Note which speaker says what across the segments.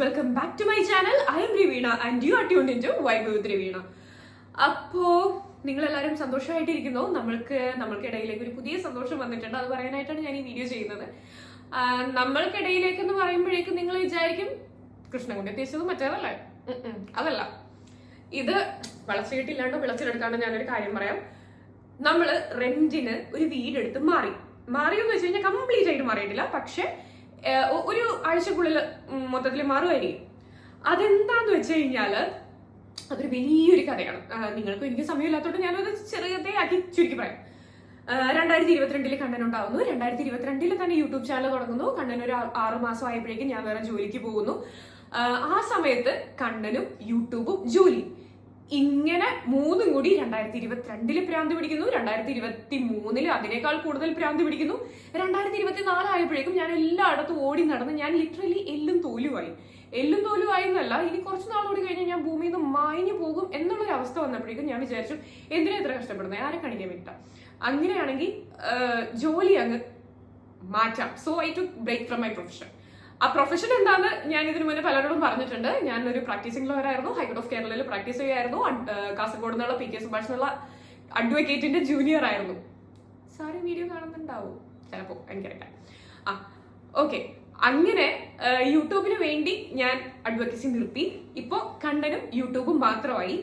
Speaker 1: Welcome back to my channel I'm Reveena and you are tune in to vibe with Reveena അപ്പോ നിങ്ങൾ എല്ലാവരും സന്തോഷമായിട്ടിരിക്കുന്നു. നമ്മൾക്ക് നമ്മൾക്കിടയിലേക്ക് ഒരു പുതിയ സന്തോഷം വന്നിട്ടുണ്ട്. അത് പറയാനായിട്ടാണ് ഞാൻ ഈ വീഡിയോ ചെയ്യുന്നത്. നമ്മൾക്കിടയിലേക്ക് എന്ന് പറയുമ്പോഴേക്കും നിങ്ങൾ വിചാരിക്കും കൃഷ്ണൻകുണ്ടി ഉദ്ദേശിച്ചത് മറ്റേതല്ലേ. അതല്ല. ഇത് വളച്ചുകെട്ടില്ലാണ്ട് വിളച്ചിലെടുക്കാണ്ട് ഞാനൊരു കാര്യം പറയാം. നമ്മൾ റെന്റിന് ഒരു വീടെടുത്ത് മാറി. മാറിയെന്ന് വെച്ച് കഴിഞ്ഞാൽ കംപ്ലീറ്റ് ആയിട്ട് മാറിയിട്ടില്ല. പക്ഷെ ഒരു ആഴ്ചക്കുള്ളിൽ മൊത്തത്തിൽ മാറുമായിരിക്കും അതെന്താന്ന് വെച്ച് കഴിഞ്ഞാൽ അതൊരു വലിയൊരു കഥയാണ്. നിങ്ങൾക്ക് എനിക്ക് സമയമില്ലാത്തതുകൊണ്ട് ഞാനത് ചെറുതേ ആക്കി ചുരുക്കി പറയാം. രണ്ടായിരത്തി ഇരുപത്തിരണ്ടിൽ കണ്ണൻ ഉണ്ടാവുന്നു രണ്ടായിരത്തി ഇരുപത്തിരണ്ടിൽ തന്നെ യൂട്യൂബ് ചാനൽ തുടങ്ങുന്നു. കണ്ണൻ ഒരു ആറു മാസം ആയപ്പോഴേക്കും ഞാൻ വേറെ ജോലിക്ക് പോകുന്നു. ആ സമയത്ത് കണ്ണനും യൂട്യൂബും ജോലി. ഇങ്ങനെ മൂന്നും കൂടി രണ്ടായിരത്തി ഇരുപത്തിരണ്ടിൽ ഭ്രാന്ത് പിടിക്കുന്നു രണ്ടായിരത്തി ഇരുപത്തി മൂന്നിൽ അതിനേക്കാൾ കൂടുതൽ ഭ്രാന്ത് പിടിക്കുന്നു. രണ്ടായിരത്തി ഇരുപത്തി നാലായപ്പോഴേക്കും ഞാൻ എല്ലായിടത്തും ഓടി നടന്ന് ഞാൻ ലിറ്ററലി എല്ലും തോലുമായി എല്ലും തോലുമായി എന്നല്ല ഇനി കുറച്ച് നാളോട് കഴിഞ്ഞാൽ ഞാൻ ഭൂമിയിൽ നിന്ന് മായഞ്ഞു പോകും എന്നുള്ളൊരു അവസ്ഥ വന്നപ്പോഴേക്കും ഞാൻ വിചാരിച്ചു എന്തിനാ ഇത്ര കഷ്ടപ്പെടുന്നത്? ആരെ കാണിക്കാൻ വേണ്ടിയിട്ടാ? അങ്ങനെയാണെങ്കിൽ ജോലി അങ്ങ് മാറ്റാം. So I to break from my profession ആ പ്രൊഫഷൻ എന്താന്ന് ഞാൻ ഇതിനു മുന്നേ പലരോടും പറഞ്ഞിട്ടുണ്ട്. ഞാൻ ഒരു പ്രാക്ടീസിംഗ് ലോയർ ആയിരുന്നു ഹൈക്കോർട്ട് ഓഫ് കേരളയിൽ പ്രാക്ടീസ് ചെയ്യുമായിരുന്നു കാസർഗോഡ് നിന്നുള്ള പി കെ സുഭാഷ് എന്നുള്ള അഡ്വക്കേറ്റിന്റെ ജൂനിയർ ആയിരുന്നു. സാറി വീഡിയോ കാണുന്നുണ്ടാവും. ചിലപ്പോ എനിക്കറിയാം ആ ഓക്കെ അങ്ങനെ യൂട്യൂബിന് വേണ്ടി ഞാൻ അഡ്വക്കസി നിർത്തി. ഇപ്പോ കണ്ടനും യൂട്യൂബും മാത്രമായി.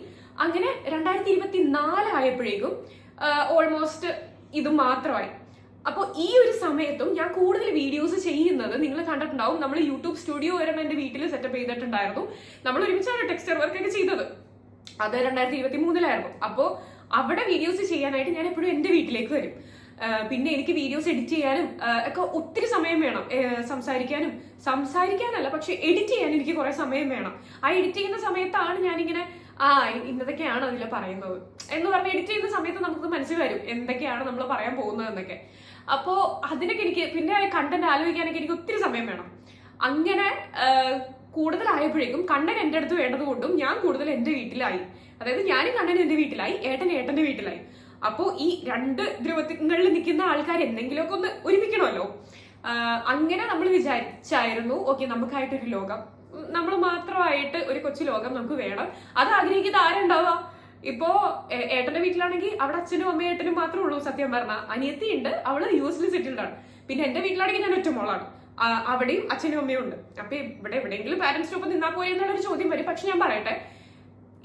Speaker 1: അങ്ങനെ രണ്ടായിരത്തി ഇരുപത്തി നാലായപ്പോഴേക്കും ഓൾമോസ്റ്റ് ഇത് മാത്രമായി. അപ്പോൾ ഈ ഒരു സമയത്തും ഞാൻ കൂടുതൽ വീഡിയോസ് ചെയ്യുന്നത് നിങ്ങൾ കണ്ടിട്ടുണ്ടാവും. നമ്മൾ യൂട്യൂബ് സ്റ്റുഡിയോ വരെ എന്റെ വീട്ടിൽ സെറ്റപ്പ് ചെയ്തിട്ടുണ്ടായിരുന്നു. നമ്മൾ ഒരുമിച്ചാണ് ടെക്സ്റ്റർ വർക്ക് ഒക്കെ ചെയ്തത്. അത് രണ്ടായിരത്തി ഇരുപത്തി മൂന്നിലായിരുന്നു അപ്പോൾ അവിടെ വീഡിയോസ് ചെയ്യാനായിട്ട് ഞാൻ എപ്പോഴും എന്റെ വീട്ടിലേക്ക് വരും. പിന്നെ എനിക്ക് വീഡിയോസ് എഡിറ്റ് ചെയ്യാനും ഒക്കെ ഒത്തിരി സമയം വേണം. സംസാരിക്കാനും. സംസാരിക്കാനല്ല പക്ഷെ എഡിറ്റ് ചെയ്യാൻ എനിക്ക് കുറേ സമയം വേണം. ആ എഡിറ്റ് ചെയ്യുന്ന സമയത്താണ് ഞാനിങ്ങനെ ആ ഇന്നതൊക്കെയാണ് അതിൽ പറയുന്നത്. എന്ന് പറഞ്ഞ് എഡിറ്റ് ചെയ്യുന്ന സമയത്ത് നമുക്ക് മനസ്സിൽ വരും എന്തൊക്കെയാണ് നമ്മൾ പറയാൻ പോകുന്നത് എന്നൊക്കെ അപ്പോൾ അതിനൊക്കെ എനിക്ക് പിന്നെ കണ്ടന്റ് ആലോചിക്കാനൊക്കെ എനിക്ക് ഒത്തിരി സമയം വേണം. അങ്ങനെ കൂടുതലായപ്പോഴേക്കും കണ്ണൻ എന്റെ അടുത്ത് വേണ്ടത് കൊണ്ടും ഞാൻ കൂടുതൽ എന്റെ വീട്ടിലായി. അതായത് ഞാനും കണ്ണൻ എന്റെ വീട്ടിലായി ഏട്ടൻ ഏട്ടന്റെ വീട്ടിലായി. അപ്പോൾ ഈ രണ്ട് ധ്രുവങ്ങളിൽ നിൽക്കുന്ന ആൾക്കാർ എന്തെങ്കിലുമൊക്കെ ഒന്ന് ഒരുമിക്കണമല്ലോ. അങ്ങനെ നമ്മൾ വിചാരിച്ചായിരുന്നു ഓക്കെ നമുക്കായിട്ടൊരു ലോകം. നമ്മൾ മാത്രമായിട്ട് ഒരു കൊച്ചു ലോകം നമുക്ക് വേണം. അത് ആഗ്രഹിക്കുന്ന ആരുണ്ടാവുക? ഇപ്പോ ഏട്ടന്റെ വീട്ടിലാണെങ്കിൽ അവിടെ അച്ഛനും അമ്മയും ഏട്ടനും മാത്രമേ ഉള്ളൂ സത്യം പറഞ്ഞ. അനിയത്തി ഉണ്ട് അവൾ യൂസ്ലി സെറ്റിൽഡ് ആണ് പിന്നെ എന്റെ വീട്ടിലാണെങ്കിൽ ഞാൻ ഒറ്റ മോളാണ് അവിടെയും അച്ഛനും അമ്മയും ഉണ്ട്. അപ്പൊ ഇവിടെ എവിടെയെങ്കിലും പാരന്റ്സിനൊപ്പം നിന്നാ പോയി എന്നുള്ളൊരു ചോദ്യം വരും. പക്ഷെ ഞാൻ പറയട്ടെ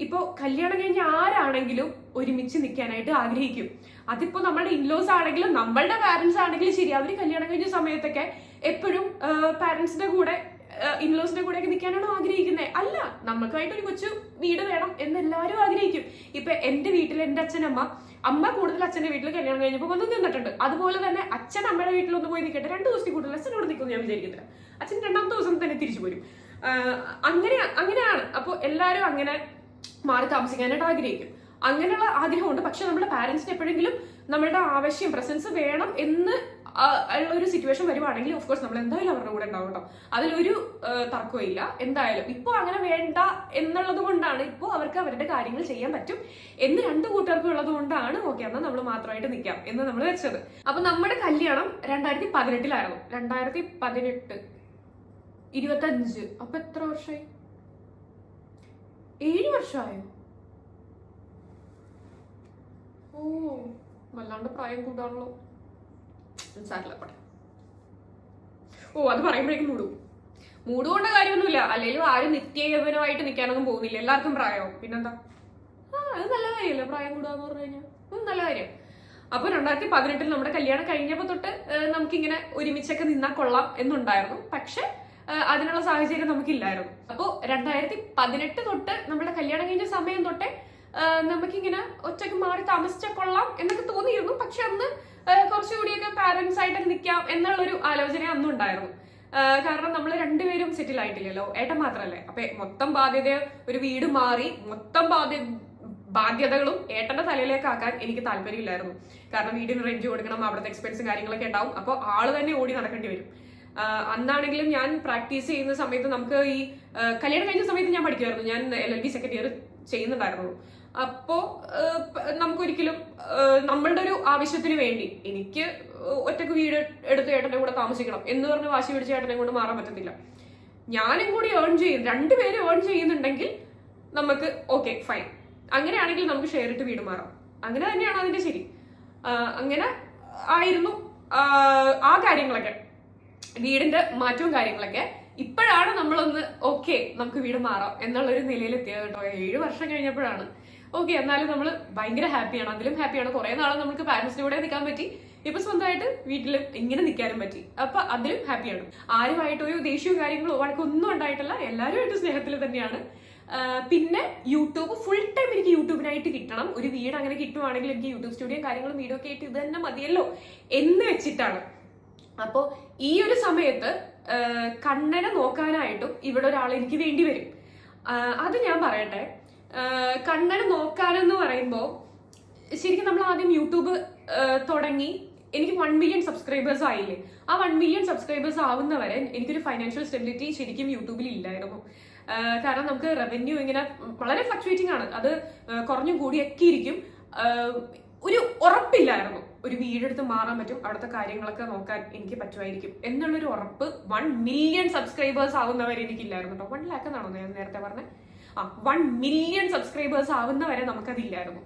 Speaker 1: ഇപ്പോ കല്യാണം കഴിഞ്ഞ ആരാണെങ്കിലും ഒരുമിച്ച് നിൽക്കാനായിട്ട് ആഗ്രഹിക്കും. അതിപ്പോ നമ്മുടെ ഇൻലോസ് ആണെങ്കിലും നമ്മളുടെ പാരന്റ്സ് ആണെങ്കിലും ശരി അവർ കല്യാണം കഴിഞ്ഞ സമയത്തൊക്കെ എപ്പോഴും പാരന്റ്സിന്റെ കൂടെ ഇൻലോസിന്റെ കൂടെ ഒക്കെ നിൽക്കാനാണോ ആഗ്രഹിക്കുന്നത് അല്ല നമുക്കായിട്ട് ഒരു കൊച്ചു വീട് വേണം എന്ന് എല്ലാവരും ആഗ്രഹിക്കും. ഇപ്പൊ എന്റെ വീട്ടിൽ എന്റെ അച്ഛനമ്മ അമ്മ കൂടുതൽ അച്ഛന്റെ വീട്ടിൽ കല്യാണം കഴിഞ്ഞപ്പോൾ വന്ന് നിന്നിട്ടുണ്ട്. അതുപോലെ തന്നെ അച്ഛൻ അമ്മയുടെ വീട്ടിൽ ഒന്ന് പോയി നിൽക്കട്ടെ. രണ്ടു ദിവസത്തിൽ കൂടുതൽ അച്ഛനോട് നിൽക്കുമെന്ന് ഞാൻ വിചാരിക്കുന്നില്ല. അച്ഛൻ രണ്ടാമത്തെ ദിവസം തന്നെ തിരിച്ചു പോരും. അങ്ങനെ അങ്ങനെയാണ്. അപ്പോൾ എല്ലാവരും അങ്ങനെ മാറി താമസിക്കാനായിട്ട് ആഗ്രഹിക്കും. അങ്ങനെയുള്ള ആഗ്രഹമുണ്ട്. പക്ഷെ നമ്മുടെ പാരന്റ്സിന് എപ്പോഴെങ്കിലും നമ്മളുടെ ആവശ്യം പ്രസൻസ് വേണം എന്ന് ഒരു സിറ്റുവേഷൻ വരുവാണെങ്കിൽ ഓഫ് കോഴ്സ് നമ്മൾ എന്തായാലും അവരുടെ കൂടെ ഉണ്ടാവും കേട്ടോ. അതിലൊരു തർക്കമില്ല എന്തായാലും ഇപ്പോൾ അങ്ങനെ വേണ്ട എന്നുള്ളത് കൊണ്ടാണ് ഇപ്പോൾ അവർക്ക് അവരുടെ കാര്യങ്ങൾ ചെയ്യാൻ പറ്റും. എന്ന് രണ്ട് കൂട്ടുകാർക്കും ഉള്ളത് കൊണ്ടാണ് ഓക്കെ എന്നാൽ നമ്മൾ മാത്രമായിട്ട് നിൽക്കാം എന്ന് നമ്മൾ വെച്ചത്. അപ്പൊ നമ്മുടെ കല്യാണം രണ്ടായിരത്തി പതിനെട്ടിലായിരുന്നു. രണ്ടായിരത്തി പതിനെട്ട് ഇരുപത്തഞ്ച്. അപ്പൊ എത്ര വർഷമായി? ഏഴ് വർഷമായോ? ഓ വല്ലാണ്ട് പ്രായം കൂടാണല്ലോ. സാരില്ല പോട്ടെ ഓ അത് പറയുമ്പോഴേക്കും മൂടും. മൂടുകൊണ്ട കാര്യമൊന്നുമില്ല. അല്ലെങ്കിലും ആരും നിത്യയവനമായിട്ട് നിൽക്കാനൊന്നും പോകുന്നില്ല. എല്ലാവർക്കും പ്രായമാവും. പിന്നെന്താ? ആ അത് നല്ല കാര്യമല്ലേ? പ്രായം കൂടാന്ന് പറഞ്ഞു കഴിഞ്ഞാൽ നല്ല കാര്യം. അപ്പൊ രണ്ടായിരത്തി പതിനെട്ടിൽ നമ്മുടെ കല്യാണം കഴിഞ്ഞപ്പോ തൊട്ട് നമുക്കിങ്ങനെ ഒരുമിച്ചൊക്കെ നിന്നാ കൊള്ളാം എന്നുണ്ടായിരുന്നു. പക്ഷെ അതിനുള്ള സാഹചര്യം നമുക്കില്ലായിരുന്നു. അപ്പോൾ രണ്ടായിരത്തി പതിനെട്ട് തൊട്ട് നമ്മുടെ കല്യാണം കഴിഞ്ഞ സമയം തൊട്ടേ നമുക്കിങ്ങനെ ഒറ്റയ്ക്ക് മാറി താമസിച്ചാൽ കൊള്ളാം എന്നൊക്കെ തോന്നിയിരുന്നു. പക്ഷെ അന്ന് കുറച്ചുകൂടിയൊക്കെ പാരന്റ്സ് ആയിട്ടൊക്കെ നിൽക്കാം എന്നുള്ളൊരു ആലോചന അന്നും ഉണ്ടായിരുന്നു. കാരണം നമ്മൾ രണ്ടുപേരും സെറ്റിൽ ആയിട്ടില്ലല്ലോ. ഏട്ടൻ മാത്രല്ലേ? അപ്പൊ മൊത്തം ബാധ്യത ഒരു വീട് മാറി മൊത്തം ബാധ്യ ബാധ്യതകളും ഏട്ടന്റെ തലയിലേക്ക് ആക്കാൻ എനിക്ക് താല്പര്യമില്ലായിരുന്നു. കാരണം വീടിന് റെന്റ് കൊടുക്കണം അവിടുത്തെ എക്സ്പെൻസും കാര്യങ്ങളൊക്കെ ഉണ്ടാവും. അപ്പോൾ ആൾ തന്നെ ഓടി നടക്കേണ്ടി വരും. അന്നാണെങ്കിലും ഞാൻ പ്രാക്ടീസ് ചെയ്യുന്ന സമയത്ത് നമുക്ക് ഈ കല്യാണം കഴിഞ്ഞ സമയത്ത് ഞാൻ പഠിക്കുമായിരുന്നു ഞാൻ L L B second year ചെയ്യുന്നുണ്ടായിരുന്നു അപ്പോ നമുക്ക് പ- നമുക്കൊരിക്കലും ആഹ് നമ്മളുടെ ഒരു ആവശ്യത്തിന് വേണ്ടി എനിക്ക് ഒറ്റയ്ക്ക് വീട് എടുത്ത് ഏട്ടനെ കൂടെ താമസിക്കണം എന്ന് പറഞ്ഞ് വാശി പിടിച്ച ഏട്ടനെ കൊണ്ട് മാറാൻ പറ്റത്തില്ല. ഞാനും കൂടി ഏൺ ചെയ്യും രണ്ടുപേരും ഏൺ ചെയ്യുന്നുണ്ടെങ്കിൽ നമുക്ക് ഓക്കെ ഫൈൻ അങ്ങനെയാണെങ്കിൽ നമുക്ക് ഷെയർ ഇട്ട് വീട് മാറാം. അങ്ങനെ തന്നെയാണ് അതിന്റെ ശരി. അങ്ങനെ ആയിരുന്നു ആ, കാര്യങ്ങളൊക്കെ. വീടിന്റെ മാറ്റവും കാര്യങ്ങളൊക്കെ. ഇപ്പോഴാണ് നമ്മളൊന്ന് ഓക്കെ നമുക്ക് വീട് മാറാം എന്നുള്ളൊരു നിലയിലെത്തിയത് കേട്ടോ. ഏഴ് വർഷം കഴിഞ്ഞപ്പോഴാണ്. ഓക്കെ എന്നാലും നമ്മൾ ഭയങ്കര ഹാപ്പിയാണ് അതിലും ഹാപ്പിയാണ് കുറെ നാളെ നമുക്ക് പാരന്റ്സിന്റെ കൂടെ നിൽക്കാൻ പറ്റി. ഇപ്പൊ സ്വന്തമായിട്ട് വീട്ടിൽ ഇങ്ങനെ നിൽക്കാനും പറ്റി. അപ്പൊ അതിലും ഹാപ്പിയാണ് ആരുമായിട്ട് ദേഷ്യവും കാര്യങ്ങളോ വഴക്കൊന്നും ഉണ്ടായിട്ടില്ല. എല്ലാവരുമായിട്ട് സ്നേഹത്തിൽ തന്നെയാണ്. പിന്നെ യൂട്യൂബ് ഫുൾ ടൈം എനിക്ക് യൂട്യൂബിനായിട്ട് കിട്ടണം. ഒരു വീട് അങ്ങനെ കിട്ടുവാണെങ്കിൽ എനിക്ക് യൂട്യൂബ് സ്റ്റുഡിയോ കാര്യങ്ങളും വീഡിയോ ഒക്കെ ആയിട്ട് ഇത് തന്നെ മതിയല്ലോ എന്ന് വെച്ചിട്ടാണ്. അപ്പോൾ ഈ ഒരു സമയത്ത് കണ്ണനെ നോക്കാനായിട്ടും ഇവിടെ ഒരാൾ എനിക്ക് വേണ്ടി വരും. അത് ഞാൻ പറയട്ടെ. ആ, കണ്ണനെ നോക്കാനെന്ന് പറയുമ്പോൾ ശരിക്കും നമ്മൾ ആദ്യം യൂട്യൂബ് തുടങ്ങി. എനിക്ക് വൺ മില്യൺ സബ്സ്ക്രൈബേഴ്സ് ആയില്ലേ? ആ വൺ മില്യൺ സബ്സ്ക്രൈബേഴ്സ് ആവുന്നവരെ എനിക്കൊരു ഫൈനാൻഷ്യൽ സ്റ്റെബിലിറ്റി ശരിക്കും യൂട്യൂബിൽ ഇല്ലായിരുന്നു. കാരണം നമുക്ക് റവന്യൂ ഇങ്ങനെ വളരെ ഫ്ലക്ച്വേറ്റിംഗ് ആണ്. അത് കുറഞ്ഞും കൂടിയൊക്കെ ഇരിക്കും. ഒരു ഉറപ്പില്ലായിരുന്നു. ഒരു വീടെടുത്ത് മാറാൻ പറ്റും. അവിടുത്തെ കാര്യങ്ങളൊക്കെ നോക്കാൻ എനിക്ക് പറ്റുമായിരിക്കും. എന്നുള്ളൊരു ഉറപ്പ് വൺ മില്യൺ സബ്സ്ക്രൈബേഴ്സ് ആവുന്നവരെ എനിക്കില്ലായിരുന്നു കേട്ടോ വൺ ലാക്ക് എന്നാണോ ഞാൻ നേരത്തെ പറഞ്ഞത് ആ വൺ മില്യൺ സബ്സ്ക്രൈബേഴ്സ് ആവുന്നവരെ നമുക്കതില്ലായിരുന്നു.